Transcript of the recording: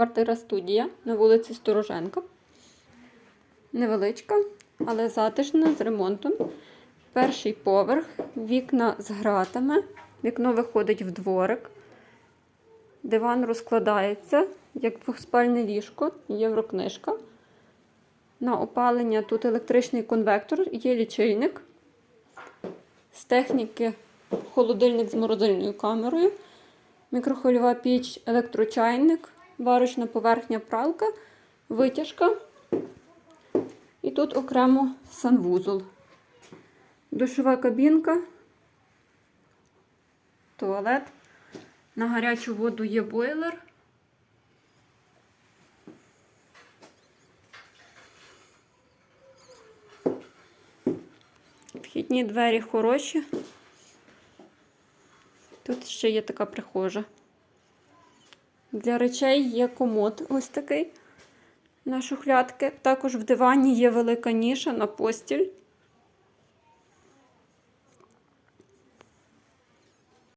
Квартира студія на вулиці Стороженка. Невеличка, але затишна з ремонтом. Перший поверх, вікна з гратами. Вікно виходить в дворик. Диван розкладається, як двохспальне ліжко, єврокнижка. На опалення тут електричний конвектор, є лічильник. З техніки холодильник з морозильною камерою, мікрохвильова піч, електрочайник, варочна поверхня пралка, витяжка. І тут окремо санвузол. Душова кабінка, туалет. На гарячу воду є бойлер. Вхідні двері хороші. Тут ще є така прихожа. Для речей є комод ось такий на шухлядки. Також в дивані є велика ніша на постіль.